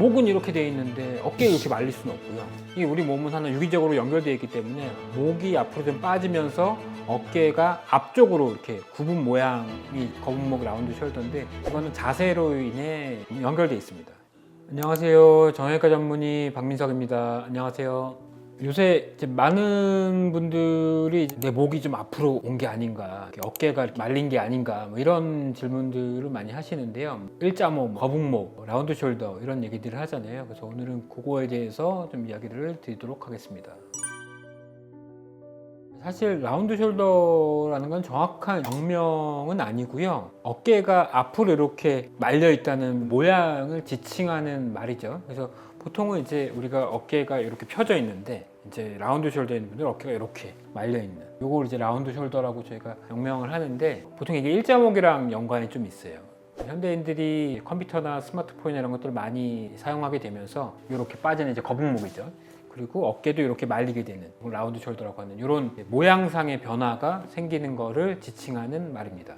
목은 이렇게 돼 있는데 어깨 이렇게 말릴 수는 없고요. 이게 우리 몸은 하나 유기적으로 연결되어 있기 때문에 목이 앞으로 좀 빠지면서 어깨가 앞쪽으로 이렇게 구분 모양이 거북목 라운드 숄더인데 이거는 자세로 인해 연결되어 있습니다. 안녕하세요. 정형외과 전문의 박민석입니다. 안녕하세요. 요새 이제 많은 분들이 내 목이 좀 앞으로 온 게 아닌가, 어깨가 말린 게 아닌가, 뭐 이런 질문들을 많이 하시는데요. 일자목, 거북목, 라운드 숄더 이런 얘기들을 하잖아요. 그래서 오늘은 그거에 대해서 좀 이야기를 드리도록 하겠습니다. 사실 라운드 숄더라는 건 정확한 병명은 아니고요. 어깨가 앞으로 이렇게 말려 있다는 모양을 지칭하는 말이죠. 그래서 보통은 이제 우리가 어깨가 이렇게 펴져 있는데 이제 라운드 숄더에 있는 분들 어깨가 이렇게 말려 있는 요걸 이제 라운드 숄더라고 저희가 명명을 하는데 보통 이게 일자목이랑 연관이 좀 있어요. 현대인들이 컴퓨터나 스마트폰 이런 것들 을 많이 사용하게 되면서 이렇게 빠지는 이제 거북목이죠. 그리고 어깨도 이렇게 말리게 되는 라운드 숄더라고 하는 이런 모양상의 변화가 생기는 거를 지칭하는 말입니다.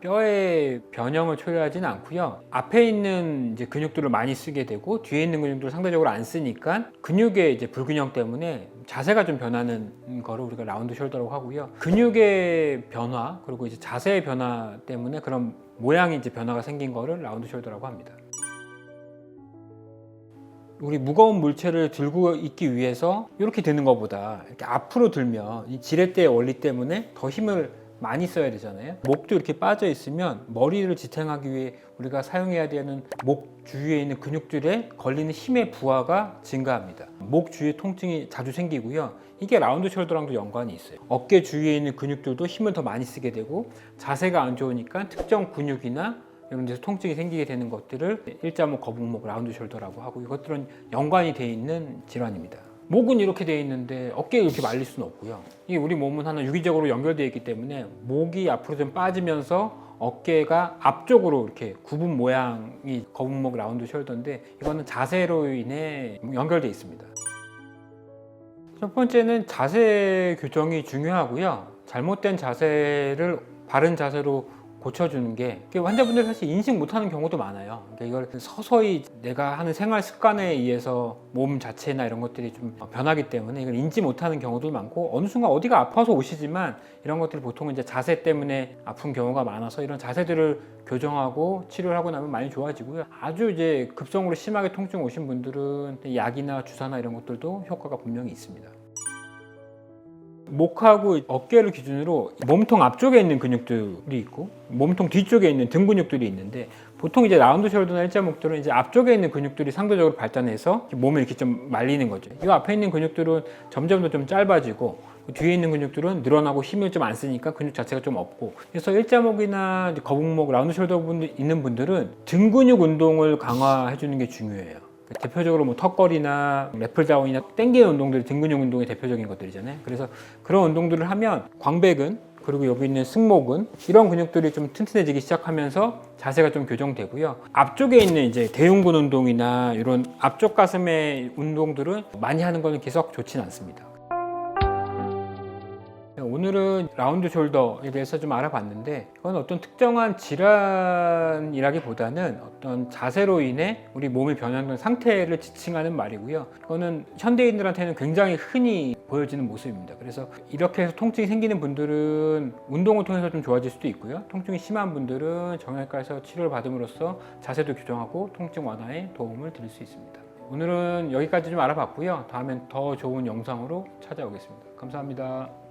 뼈의 변형을 초래하지는 않고요. 앞에 있는 이제 근육들을 많이 쓰게 되고 뒤에 있는 근육들을 상대적으로 안 쓰니까 근육의 이제 불균형 때문에 자세가 좀 변하는 거를 우리가 라운드 숄더라고 하고요. 근육의 변화 그리고 이제 자세의 변화 때문에 그런 모양이 이제 변화가 생긴 거를 라운드 숄더라고 합니다. 우리 무거운 물체를 들고 있기 위해서 이렇게 드는 것보다 이렇게 앞으로 들면 이 지렛대의 원리 때문에 더 힘을 많이 써야 되잖아요. 목도 이렇게 빠져 있으면 머리를 지탱하기 위해 우리가 사용해야 되는 목 주위에 있는 근육들에 걸리는 힘의 부하가 증가합니다. 목 주위에 통증이 자주 생기고요. 이게 라운드 숄더랑도 연관이 있어요. 어깨 주위에 있는 근육들도 힘을 더 많이 쓰게 되고 자세가 안 좋으니까 특정 근육이나 이런 데서 통증이 생기게 되는 것들을 일자목, 거북목, 라운드 숄더라고 하고 이것들은 연관이 돼 있는 질환입니다. 목은 이렇게 돼 있는데 어깨 이렇게 말릴 수는 없고요. 이게 우리 몸은 하나 유기적으로 연결되어 있기 때문에 목이 앞으로 좀 빠지면서 어깨가 앞쪽으로 이렇게 구분 모양이 거북목 라운드 숄더인데 이거는 자세로 인해 연결되어 있습니다. 첫 번째는 자세 교정이 중요하고요. 잘못된 자세를 바른 자세로 고쳐주는 게 환자분들이 사실 인식 못하는 경우도 많아요. 그러니까 이걸 서서히 내가 하는 생활 습관에 의해서 몸 자체나 이런 것들이 좀 변하기 때문에 이걸 인지 못하는 경우도 많고 어느 순간 어디가 아파서 오시지만 이런 것들이 보통 이제 자세 때문에 아픈 경우가 많아서 이런 자세들을 교정하고 치료를 하고 나면 많이 좋아지고요. 아주 이제 급성으로 심하게 통증 오신 분들은 약이나 주사나 이런 것들도 효과가 분명히 있습니다. 목하고 어깨를 기준으로 몸통 앞쪽에 있는 근육들이 있고 몸통 뒤쪽에 있는 등 근육들이 있는데 보통 이제 라운드 숄더나 일자목들은 이제 앞쪽에 있는 근육들이 상대적으로 발달해서 몸을 이렇게 좀 말리는 거죠. 이 앞에 있는 근육들은 점점 더 좀 짧아지고 뒤에 있는 근육들은 늘어나고 힘을 좀 안 쓰니까 근육 자체가 좀 없고 그래서 일자목이나 거북목, 라운드 숄더 분들 있는 분들은 등 근육 운동을 강화해 주는 게 중요해요. 대표적으로 뭐 턱걸이나 래플다운이나 땡기는 운동들이 등 근육 운동의 대표적인 것들이잖아요. 그래서 그런 운동들을 하면 광배근 그리고 여기 있는 승모근 이런 근육들이 좀 튼튼해지기 시작하면서 자세가 좀 교정되고요. 앞쪽에 있는 이제 대흉근 운동이나 이런 앞쪽 가슴의 운동들은 많이 하는 거는 계속 좋지는 않습니다. 오늘은 라운드 숄더에 대해서 좀 알아봤는데 그건 어떤 특정한 질환이라기보다는 어떤 자세로 인해 우리 몸이 변하는 상태를 지칭하는 말이고요. 그거는 현대인들한테는 굉장히 흔히 보여지는 모습입니다. 그래서 이렇게 해서 통증이 생기는 분들은 운동을 통해서 좀 좋아질 수도 있고요. 통증이 심한 분들은 정형외과에서 치료를 받음으로써 자세도 교정하고 통증 완화에 도움을 드릴 수 있습니다. 오늘은 여기까지 좀 알아봤고요. 다음엔 더 좋은 영상으로 찾아오겠습니다. 감사합니다.